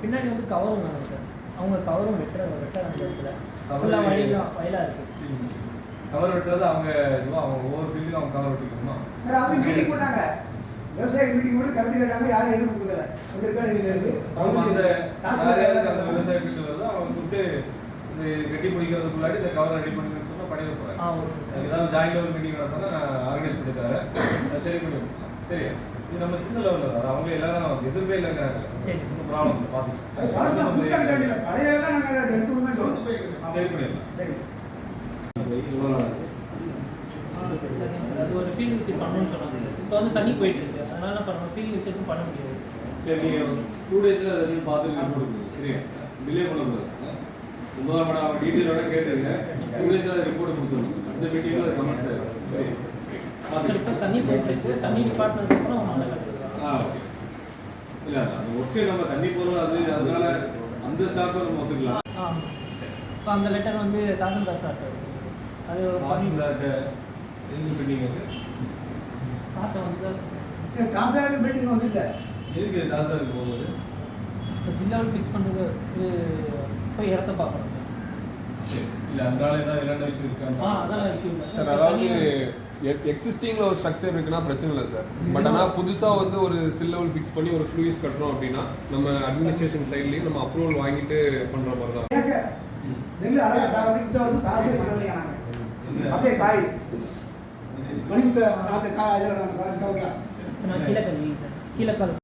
பின்னாடி வந்து கவரும் வேணும் சார். அவங்க கவரும் வெட்டுற வெட்டுற அந்த இடத்துல. Cover ஃபுல்லாக. வயலாம் வயலாக இருக்கு. கவர் வெட்டுறது அவங்க இதுவா அவங்க ஒவ்வொரு ஃபீல்டுக்கும் அவங்க கவர் வெட்டிக்கணுமா? சார், அது மீட்டிங் போட்டாங்க. விவசாய மீட்டிங் போட்டு கருத்து கேட்டாங்க யாரும் எதுவும் கொடுக்கல. அந்த அவங்க விவசாய ஃபீல்டு வருதோ அவங்க கொடுத்து கட்டி பிடிக்கிறதுக்குள்ளாடி இந்த கவர் ரெடி பண்ணுங்கன்னு சொன்னா பண்ணிட சார். ஏதாவது ஜாயின் லெவல் மீட்டிங் நடத்தினா நான் ஆர்கனைஸ் பண்ணி தரேன் அதை சரி பண்ணி கொடுக்கலாம் சரி. இது நம்ம சின்ன லெவலில் தான். அவங்க எல்லாரும் எதிர்ப்பே இல்லைங்கிறாங்க. சரி. ஒன்றும் ப்ராப்ளம். பார்த்துக்கலாம். சரி பண்ணிடலாம் சரி. அது ஒரு ஃபீல்ட் விசிட் பண்ணணும்னு சொன்னாங்க இப்போ வந்து தண்ணி போயிட்டு இருக்கு. அதனால நம்ம ஃபீல்ட் விசிட்டும் பண்ண முடியாது. சரி நீங்கள் டூ டேஸில் அதை பார்த்து கொடுங்க சரியா? டிலே பண்ணக்கூடாது. ஒன்பதாம் படம் டீட்டெயிலோட கேட்டுருங்க அதை ரிப்போர்ட் கொடுத்துருங்க. அந்த மீட்டிங்கில் அது கமெண்ட்ஸ் ஆயிடும் சரி. தண்ணி போயிட்டு தண்ணி நிப்பாட்டினதுக்கு அப்புறம் ஆ ஓகே இல்லை அந்த ஒர்க்கு நம்ம தண்ணி போகிறோம் அது அதனால அந்த ஸ்டாஃபை நம்ம ஒத்துக்கலாம். ஆ இப்போ அந்த லெட்டர் வந்து தாசில்தார் சார் அது தாசில்தார்கிட்ட எதுக்கு பெண்டிங் இருக்கு சார்ட்ட வந்து ஏன் தாசாரி மீட்டிங் வந்து இல்லை. எதுக்கு தாசில்தாருக்கு போகும்போது சார் சில்லாவில் ஃபிக்ஸ் பண்ணுறது போய் இடத்த பார்க்கணும். இல்லை அந்த ஆள் ஏதாவது விளையாண்ட விஷயம் ஆ இருக்கான்னு அதெல்லாம் இஷ்யூ இல்லை சார் அதாவது எக்ஸிஸ்டிங்ல ஒரு ஸ்ட்ரக்சர் இருக்குன்னா பிரச்சனை இல்லை சார் பட் ஆனால் புதுசாக வந்து ஒரு சில் லெவல் ஃபிக்ஸ் பண்ணி ஒரு ஸ்லூயிஸ் கட்டுறோம் அப்படின்னா நம்ம அட்மினிஸ்ட்ரேஷன் சைட்லேயும் நம்ம அப்ரூவல் வாங்கிட்டு பண்ணுற மாதிரி தான். அப்படியே கீழே கல்வி சார் கீழே கல்